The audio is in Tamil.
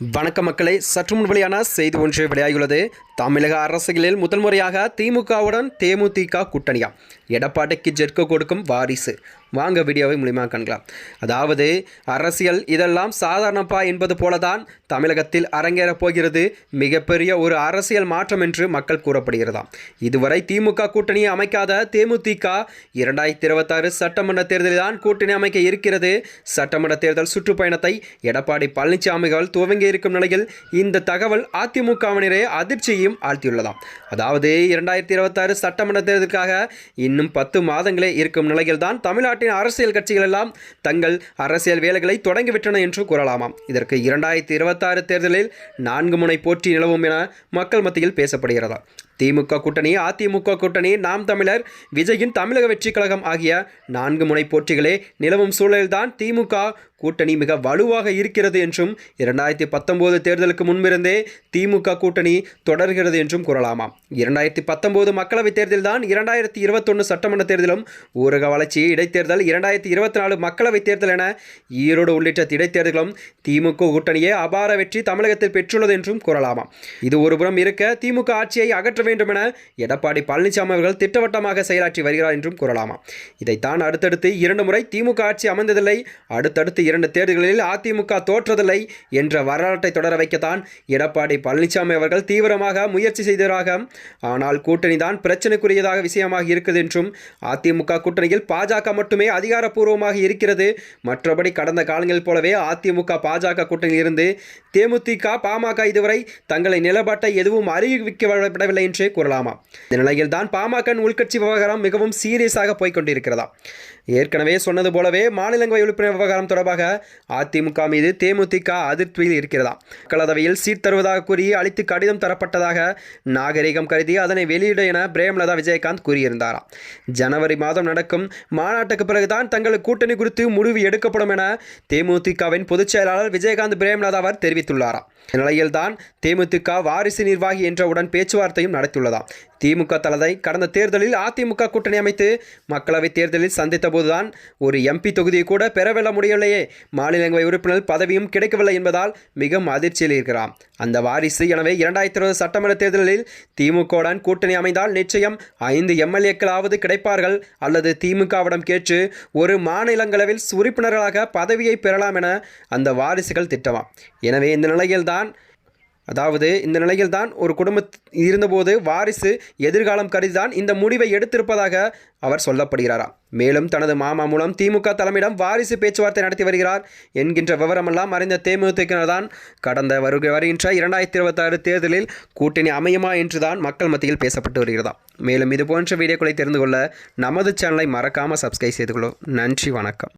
வணக்க மக்களை சற்று முன் வெளியான செய்தி ஒன்று வெளியாகியுள்ளது. தமிழக அரசியலில் முதல் முறையாக திமுகவுடன் தேமுதிக கூட்டணியா? எடப்பாடிக்கு ஜெட்கோ கொடுக்கும் வாரிசு. வாங்க வீடியோவை மூலியமாக காண்கலாம். அதாவது அரசியல் இதெல்லாம் சாதாரணப்பா என்பது போலதான் தமிழகத்தில் அரங்கேறப் போகிறது. மிகப்பெரிய ஒரு அரசியல் மாற்றம் என்று மக்கள் கூறப்படுகிறதாம். இதுவரை திமுக கூட்டணியை அமைக்காத தேமுதிக இரண்டாயிரத்தி இருபத்தாறு சட்டமன்ற தேர்தலில் தான் கூட்டணி அமைக்க இருக்கிறது. சட்டமன்ற தேர்தல் சுற்றுப்பயணத்தை எடப்பாடி பழனிசாமிகள் துவங்கி இருக்கும் நிலையில் இந்த தகவல் அதிமுகவினரே அதிர்ச்சியையும் ஆழ்த்தியுள்ளதாம். அதாவது இரண்டாயிரத்தி இருபத்தாறு சட்டமன்ற தேர்தலுக்காக இன்னும் பத்து மாதங்களே இருக்கும் நிலையில்தான் தமிழ்நாட்டின் அரசியல் கட்சிகள் எல்லாம் தங்கள் அரசியல் வேலைகளை தொடங்கிவிட்டன என்று கூறலாமாம். இதற்கு இரண்டாயிரத்தி இருபத்தாறு தேர்தலில் நான்கு முனை போட்டி நிலவும் என மக்கள் மத்தியில் பேசப்படுகிறதா? திமுக கூட்டணி அதிமுக கூட்டணி நாம் தமிழர் விஜயின் தமிழக வெற்றி கழகம் ஆகிய நான்கு முனை போட்டிகளே நிலவும் சூழலில்தான் திமுக கூட்டணி மிக வலுவாக இருக்கிறது என்றும் இரண்டாயிரத்தி பத்தொம்போது தேர்தலுக்கு முன்பிருந்தே திமுக கூட்டணி தொடர்கிறது என்றும் கூறலாமாம். இரண்டாயிரத்தி பத்தொம்போது மக்களவைத் தேர்தல்தான் இரண்டாயிரத்தி இருபத்தொன்று சட்டமன்ற தேர்தலும் ஊரக வளர்ச்சி இடைத்தேர்தல் இரண்டாயிரத்தி இருபத்தி நாலு மக்களவைத் தேர்தல் என ஈரோடு உள்ளிட்ட இடைத்தேர்தலும் திமுக கூட்டணியே அபார வெற்றி தமிழகத்தில் பெற்றுள்ளது என்றும் கூறலாமாம். இது ஒருபுறம் இருக்க திமுக ஆட்சியை அகற்ற வேண்டும் என எடப்பாடி பழனிசாமி அவர்கள் திட்டவட்டமாக செயலாற்றி வருகிறார் என்றும் கூறலாமா? இதைத்தான் அடுத்தடுத்து இரண்டு முறை திமுக ஆட்சி அமைந்ததில்லை அடுத்தடுத்து இரண்டு தேர்தல்களில் அதிமுக தோற்றதில்லை என்ற வரலாற்றை தொடர வைக்கத்தான் எடப்பாடி பழனிசாமி அவர்கள் தீவிரமாக முயற்சி செய்ததாக ஆனால் கூட்டணி தான் பிரச்சனைக்குரியதாக விஷயமாக இருக்குது என்றும் அதிமுக கூட்டணியில் பாஜக மட்டுமே அதிகாரப்பூர்வமாக இருக்கிறது. மற்றபடி கடந்த காலங்களில் போலவே அதிமுக பாஜக கூட்டணியில் இருந்து தேமுதிக பாமக இதுவரை தங்களை நிலப்பாட்டை எதுவும் அறிவிக்கப்படவில்லை என்று என்றே கூறலாமா? இந்த நிலையில்தான் பாமக உள்கட்சி விவகாரம் மிகவும் சீரியஸாக போய்கொண்டிருக்கிறதா ஏற்கனவே சொன்னது போலவே மாநிலங்களவை உறுப்பினர் விவகாரம் தொடர்பாக அதிமுக மீது தேமுதிக அதிருப்தியில் இருக்கிறதா? மக்களவையில் சீட் தருவதாக கூறி அளித்து கடிதம் தரப்பட்டதாக நாகரிகம் கருதி அதனை வெளியிட என பிரேமலதா விஜயகாந்த் கூறியிருந்தாராம் ஜனவரி மாதம் நடக்கும் மாநாட்டுக்கு பிறகுதான் தங்கள் கூட்டணி குறித்து முடிவு எடுக்கப்படும் என தேமுதிகவின் பொதுச் செயலாளர் விஜயகாந்த் பிரேமலதா அவர் தெரிவித்துள்ளாராம் இந்நிலையில்தான் தேமுதிக வாரிசு நிர்வாகி என்றவுடன் பேச்சுவார்த்தையும் நடத்தி நடத்தியுள்ளதாம். திமுக தலதை கடந்த தேர்தலில் அதிமுக கூட்டணி அமைத்து மக்களவைத் தேர்தலில் சந்தித்த போதுதான் ஒரு எம்பி தொகுதியை கூட பெறவில்ல முடியவில்லையே. மாநிலங்களவை உறுப்பினர் பதவியும் கிடைக்கவில்லை என்பதால் மிகவும் அதிர்ச்சியில் இருக்கிறார் அந்த வாரிசு எனவே இரண்டாயிரத்தி இருபது சட்டமன்ற தேர்தலில் திமுகவுடன் கூட்டணி அமைந்தால் நிச்சயம் ஐந்து எம்எல்ஏக்களாவது கிடைப்பார்கள் அல்லது திமுகவிடம் கேட்டு ஒரு மாநிலங்களவில் உறுப்பினர்களாக பதவியை பெறலாம் என அந்த வாரிசுகள் திட்டமாம் எனவே இந்த நிலையில்தான் அதாவது இந்த நிலையில்தான் ஒரு குடும்ப இருந்தபோது வாரிசு எதிர்காலம் கருதிதான் இந்த முடிவை எடுத்திருப்பதாக அவர் சொல்லப்படுகிறாராம் மேலும் தனது மாமா மூலம் திமுக தலைமையிடம் வாரிசு பேச்சுவார்த்தை நடத்தி வருகிறார் என்கின்ற விவரமெல்லாம் அறிந்த தேமுதிகனர் தான் கடந்த வருகை வருகின்ற இரண்டாயிரத்தி இருபத்தாறு தேர்தலில் கூட்டணி அமையுமா என்றுதான் மக்கள் மத்தியில் பேசப்பட்டு வருகிறதா. மேலும் இது போன்ற வீடியோக்களை தெரிந்து கொள்ள நமது சேனலை மறக்காமல் சப்ஸ்கிரைப் செய்து கொள்ளும் நன்றி வணக்கம்.